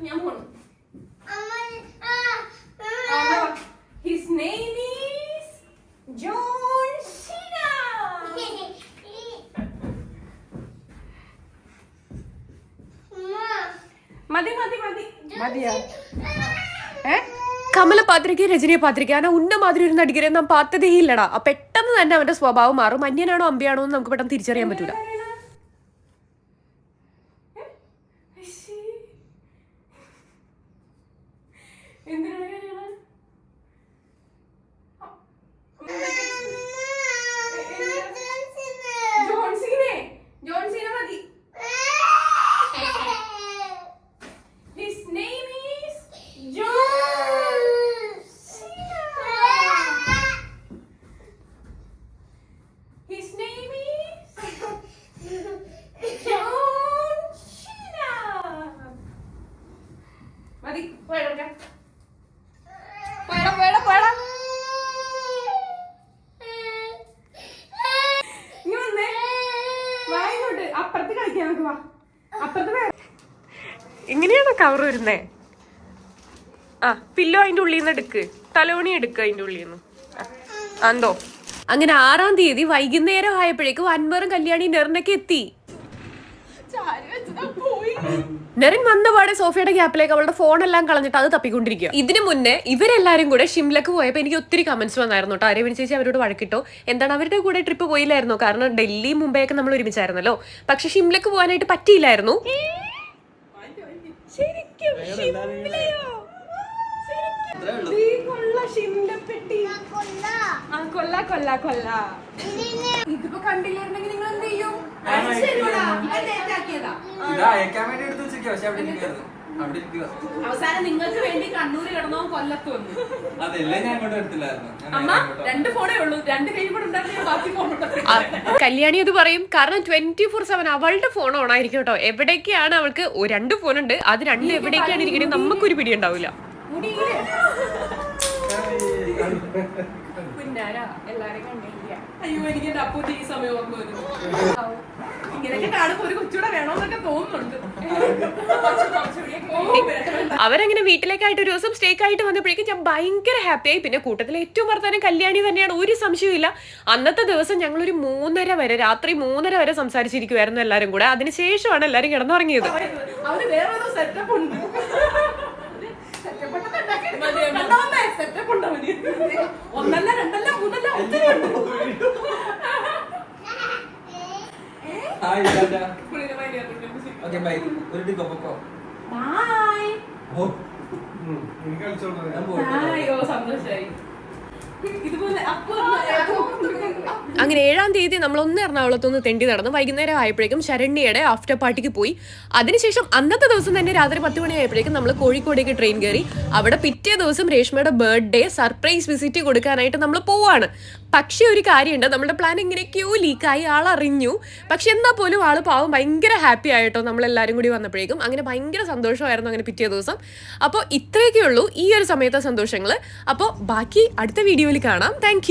Speaker 2: ഞാൻ പോണു His name is John Cena. മതി മതി മതി. മതിയാ? ഏ?
Speaker 5: കമല പാത്രിക്ക് രജനിയെ പാത്രിക്ക് ആ ഉന്ന മാതിരി ഒരു നടികരെ നാം പാത്തതേ ഇല്ലടാ. പെട്ടെന്ന് തന്നെ അവന്റെ സ്വഭാവം മാറും. അന്യനാണോ അമ്പയാണോ എന്ന് നമുക്ക് പെട്ടെന്ന് തിരിച്ചറിയാൻ പറ്റൂല
Speaker 2: എന്തിനാണ് കരയണേ? ജോൺസീനെ ജോൺസീനെ മതി His name is John Cena. His name is John Cena. മതി പോയടാ പോയടാ പോയടാ പോയടാ നീ വന്നേ വാ ഇങ്ങോട്ട് അപ്പുറത്ത് കളിക്കാൻ നമുക്ക് വാ അപ്പുറത്ത് വേ-
Speaker 5: എങ്ങനെയാണ്
Speaker 1: വരുന്നേ. ആ പില്ലോ അതിന്റെ ഉള്ളിൽ നിന്ന് എടുക്ക്. തലോണി എടുക്ക് അതിന്റെ ഉള്ളിൽ നിന്ന് എന്തോ അങ്ങനെ ആറാം തീയതി വൈകുന്നേരം ആയപ്പോഴേക്കും അൻവറും കല്യാണി നെറിനൊക്കെ എത്തി. നെറിൻ വന്നപാടെ സോഫിയുടെ ഗ്യാപ്പിലേക്ക് അവളുടെ ഫോണെല്ലാം കളഞ്ഞിട്ട് അത് തപ്പിക്കൊണ്ടിരിക്കുക. ഇതിനു മുന്നേ ഇവരെല്ലാരും കൂടെ ഷിംലക്ക് പോയപ്പോൾ എനിക്ക് ഒത്തിരി കമന്റ്സ് വന്നായിരുന്നു കേട്ടോ അരവിന്ദ് ചേച്ചി അവരോട് വഴക്കിട്ടോ? എന്താണ് അവരുടെ കൂടെ ട്രിപ്പ് പോയില്ലായിരുന്നു? കാരണം ഡൽഹി മുംബൈ ഒക്കെ നമ്മൾ ഒരുമിച്ചായിരുന്നല്ലോ. പക്ഷെ ഷിംലക്ക് പോകാനായിട്ട് പറ്റിയില്ലായിരുന്നു. ശരിക്കും ഷിംലയോ? ആ, കൊള്ള, കൊള്ള, കൊള്ള. ഇതിപ്പോ കണ്ടില്ലായിരുന്നെങ്കിൽ നിങ്ങൾ എന്ത് ചെയ്യും?
Speaker 7: അയക്കാൻ വേണ്ടി എടുത്ത് വെച്ചിരിക്കും പക്ഷെ അവിടെ അവിടെ ഇരിക്കുക.
Speaker 2: അവസാനം നിങ്ങൾക്ക് വേണ്ടി കണ്ണൂര് കിടന്നോ കൊല്ലത്ത് വന്നു.
Speaker 7: അതെല്ലാം ഞാൻ ഇങ്ങോട്ട് എടുത്തില്ലായിരുന്നു
Speaker 2: അമ്മ രണ്ട് ഫോണേ ഉള്ളൂ. രണ്ട് കൈ കൂടെ ഉണ്ടായിരുന്നു ബാക്കി ഫോൺ
Speaker 1: കല്യാണി അത് പറയും കാരണം ട്വന്റി ഫോർ സെവൻ അവളുടെ ഫോൺ ഓൺ ആയിരിക്കും കേട്ടോ. എവിടേക്കാണ് അവൾക്ക് രണ്ട് ഫോൺ ഉണ്ട്. അത് രണ്ട് എവിടേക്കാണ് ഇരിക്കണേ? നമുക്കൊരു പിടി ഉണ്ടാവില്ല.
Speaker 2: എല്ലാരും കണ്ടില്ല അയ്യോ എനിക്ക് ഈ സമയം ഓർമ്മ വരുന്നു. കാണുമ്പോ ഒരു വേണോന്നൊക്കെ തോന്നുന്നുണ്ട്.
Speaker 1: അവരങ്ങനെ വീട്ടിലേക്കായിട്ട് ഒരു ദിവസം സ്റ്റേക്ക് ആയിട്ട് വന്നപ്പോഴേക്കും ഞാൻ ഭയങ്കര ഹാപ്പിയായി പിന്നെ കൂട്ടത്തിൽ ഏറ്റവും വർത്താനം കല്യാണി തന്നെയാണ്. ഒരു സംശയമില്ല അന്നത്തെ ദിവസം ഞങ്ങൾ ഒരു മൂന്നര വരെ രാത്രി മൂന്നര വരെ സംസാരിച്ചിരിക്കുമായിരുന്നു എല്ലാരും കൂടെ. അതിനുശേഷമാണ് എല്ലാരും കിടന്നുറങ്ങിയത്.
Speaker 2: അവന് വേറൊരു സെറ്റപ്പ് ഉണ്ട്. സെറ്റപ്പ് ഉണ്ട് ഒന്നല്ല രണ്ടല്ല മൂന്നല്ല ഒത്തിരി
Speaker 7: ഹായ് ഓക്കെ ബൈ ഒരു ടിപ്പ് പൊക്കോ.
Speaker 2: ബൈ
Speaker 7: ഓ.
Speaker 4: എനിക്ക് കളിച്ചോളൂ
Speaker 2: സന്തോഷായി.
Speaker 1: അങ്ങനെ ഏഴാം തീയതി നമ്മൾ ഒന്ന് എറണാകുളത്ത് നിന്ന് തെണ്ടി നടന്നു. വൈകുന്നേരം ആയപ്പോഴേക്കും ശരണ്യയുടെ ആഫ്റ്റർ പാർട്ടിക്ക് പോയി. അതിനുശേഷം അന്നത്തെ ദിവസം തന്നെ രാത്രി പത്ത് മണി ആയപ്പോഴേക്കും നമ്മൾ കോഴിക്കോടേക്ക് ട്രെയിൻ കയറി. അവിടെ പിറ്റേ ദിവസം രേഷ്മയുടെ ബർത്ത്ഡേ സർപ്രൈസ് വിസിറ്റ് കൊടുക്കാനായിട്ട് നമ്മൾ പോവാണ്. പക്ഷേ ഒരു കാര്യമുണ്ട്. നമ്മുടെ പ്ലാൻ എങ്ങനെയൊക്കെയോ ലീക്കായി ആൾ അറിഞ്ഞു. പക്ഷെ എന്നാൽ പോലും ആൾ പാവം ഭയങ്കര ഹാപ്പി ആയിട്ടോ നമ്മളെല്ലാവരും കൂടി വന്നപ്പോഴേക്കും. അങ്ങനെ ഭയങ്കര സന്തോഷമായിരുന്നു അങ്ങനെ പിറ്റേ ദിവസം. അപ്പോൾ ഇത്രയൊക്കെ ഉള്ളൂ ഈ ഒരു സമയത്തെ സന്തോഷങ്ങൾ അപ്പോൾ ബാക്കി അടുത്ത വീഡിയോയിൽ കാണാം. താങ്ക്